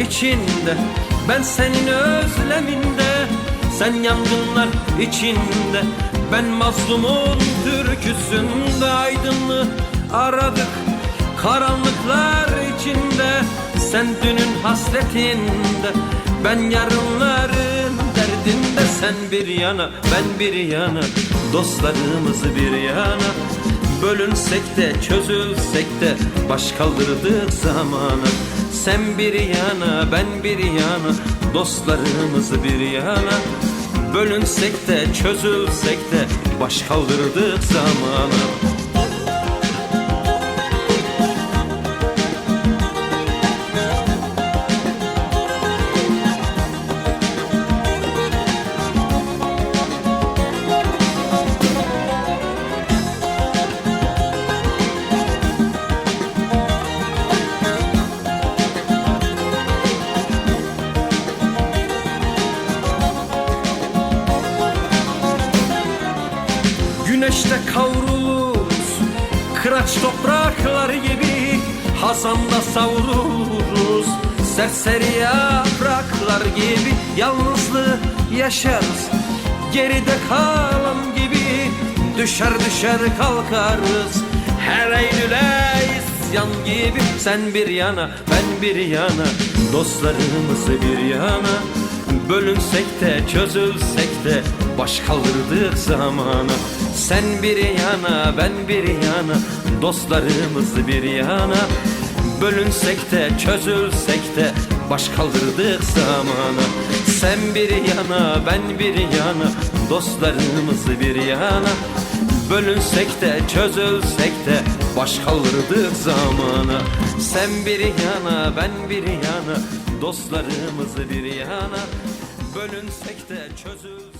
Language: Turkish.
içinde Ben senin özleminde. Sen yangınlar içinde Ben mazlumun türküsünde. Aydınlığı aradık Karanlıklar içinde. Sen dünün hasretinde Ben yarınların derdinde. Sen bir yana ben bir yana Dostlarımız bir yana Bölünsek de çözülsek de Baş kaldırdık zamanı. Sen bir yana ben bir yana Dostlarımız bir yana. Bölünsek de çözülsek de Baş kaldırdık zamanı Güneşte kavruluruz. Kıraç topraklar gibi Hazanda savruluruz Serseri yapraklar gibi Yalnızlığı yaşarız. Geride kalan gibi Düşer düşer kalkarız. Her Eylül'e isyan gibi Sen bir yana ben bir yana. Dostlarımız bir yana. Bölünsek de çözülsek de Baş kaldırdık zamanı Sen bir yana ben bir yana Dostlarımız bir yana. Bölünsek de çözülsek de Baş kaldırdık zamanı Sen bir yana ben bir yana Dostlarımız bir yana. Bölünsek de çözülsek de Baş kaldırdık zamanı Sen bir yana ben bir yana Dostlarımız bir yana. Bölünsek de çözülsek